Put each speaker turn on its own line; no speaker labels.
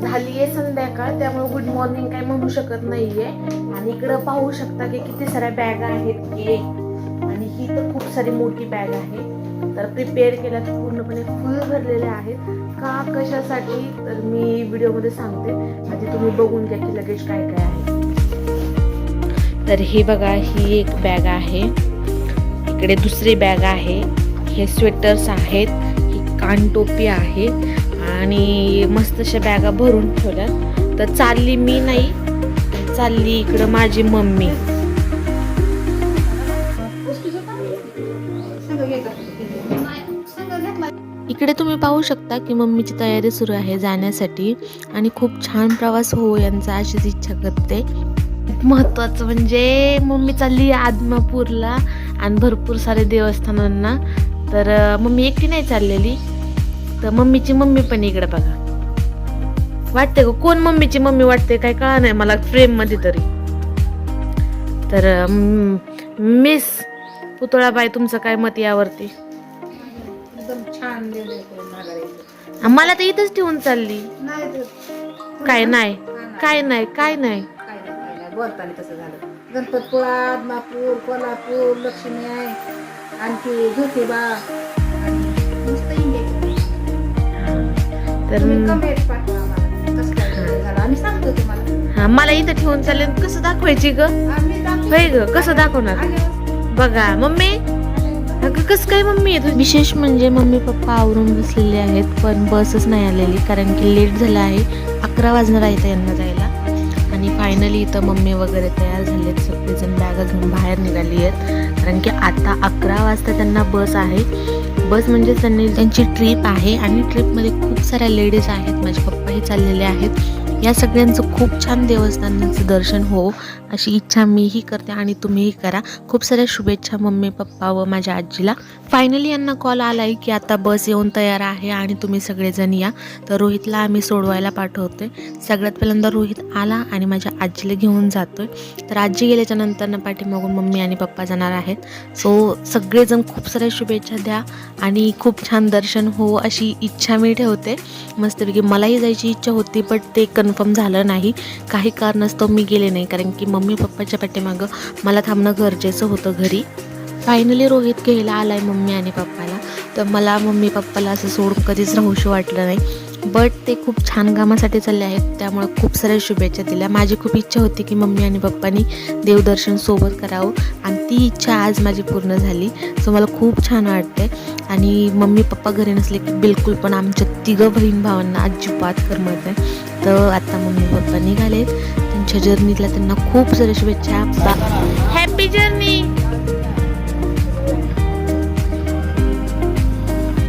झाली आहे संध्याकाळ त्यामुळे गुड मॉर्निंग काय म्हणू शकत नाहीये. आणि इकडं पाहू शकता की किती साऱ्या बॅग आहेत केक आणि ही तर खूप सारी मोठी बॅग आहे. तर प्रिपेअर केल्या तर पूर्णपणे फुल भरलेल्या आहेत. का कशासाठी? तर मी व्हिडिओमध्ये सांगते. आधी तुम्ही बघून घ्या की लगेच काय काय आहे. तर हे बघा ही एक बॅग आहे. इकडे दुसरी बॅग आहे. हे स्वेटर्स आहेत. ही कानटोपी आहे आणि मस्त अशा बॅगा भरून ठेवल्या. तर चालली मी नाही चालली इकडं माझी मम्मी. इकडे तुम्ही पाहू शकता की मम्मीची तयारी सुरू आहे जाण्यासाठी आणि खूप छान प्रवास हो यांचा अशीच इच्छा करते. महत्वाचं म्हणजे मम्मी चालली आदमापूरला आणि भरपूर सारे देवस्थानांना. तर मम्मी एकटी नाही चाललेली. तर मम्मीची मम्मी पण इकडे बघा. वाटते का? कोण मम्मीची मम्मी वाटते काय कळा नाही मला फ्रेममध्ये तरी. तर मिस पुतळाबाई तुमचं काय मत यावरती? मला तर इथंच ठेवून चालली. काय नाही. काय नाही काय नाही.
काय नाही काय नाही. बोलताना तसं झालं. गणपतपुळा आदमापूर कोल्हापूर लक्ष्मी आहे. आणखी ज्योतिबा.
हा. मला इथं ठेवून चालले. कसं दाखवायची ग?
आम्ही दाखवू.
होय ग कसं दाखवणार? बघा मम्मी? अगं कसं काय मम्मी विशेष म्हणजे मम्मी पप्पा आवरून बसलेले आहेत पण बसच नाही आलेली कारण की लेट झालं आहे. अकरा वाजणार आहे इथं यांना जायला. आणि फायनली इथं मम्मी वगैरे तयार झालेत सगळेजण बॅगा घेऊन बाहेर निघाली आहेत. कारण की आता अकरा वाजता त्यांना बस आहे. बस म्हणजे त्यांनी त्यांची ट्रिप आहे आणि ट्रिपमध्ये खूप साऱ्या लेडीज आहेत. माझे पप्पाही चाललेले आहेत. या सगळ्यांचं खूप छान देवस्थानाचं दर्शन हो. अशी इच्छा मीही करते आणि तुम्हीही करा. खूप साऱ्या शुभेच्छा मम्मी पप्पा व माझ्या आजीला. फायनली यांना कॉल आला आहे की आता बस येऊन तयार आहे आणि तुम्ही सगळेजण या. तर रोहितला आम्ही सोडवायला पाठवतोय. सगळ्यात पहिल्यांदा रोहित आला आणि माझ्या आजीला घेऊन जातोय. तर आजी गेल्याच्यानंतर ना पाठीमागून मम्मी आणि पप्पा जाणार आहेत. सो सगळेजण खूप साऱ्या शुभेच्छा द्या आणि खूप छान दर्शन हो अशी इच्छा मी ठेवते. मस्तपैकी मलाही जायची इच्छा होती बट ते कन्फर्म झालं नाही. काही कारणास्तव मी गेले नाही कारण की मम्मी मम्मी पप्पाच्या पाठीमागं मला थांबणं गरजेचं होतं घरी. फायनली रोहित घ्यायला आला आहे मम्मी आणि पप्पाला. तर मला मम्मी पप्पाला असं सोडून कधीच राहूशी वाटलं नाही. बट ते खूप छान कामासाठी चालले आहेत. त्यामुळे खूप साऱ्या शुभेच्छा दिल्या. माझी खूप इच्छा होती की मम्मी आणि पप्पानी देवदर्शन सोबत करावं. आणि ती इच्छा आज माझी पूर्ण झाली. सो मला खूप छान वाटते आणि मम्मी पप्पा घरी नसले की बिलकुल पण आमच्या तिघं बहीण भावांना अजिबात करमत आहे तर आता मम्मी पप्पा निघालेत. त्यांच्या जर्नीला त्यांना खूप साऱ्या शुभेच्छा. Happy journey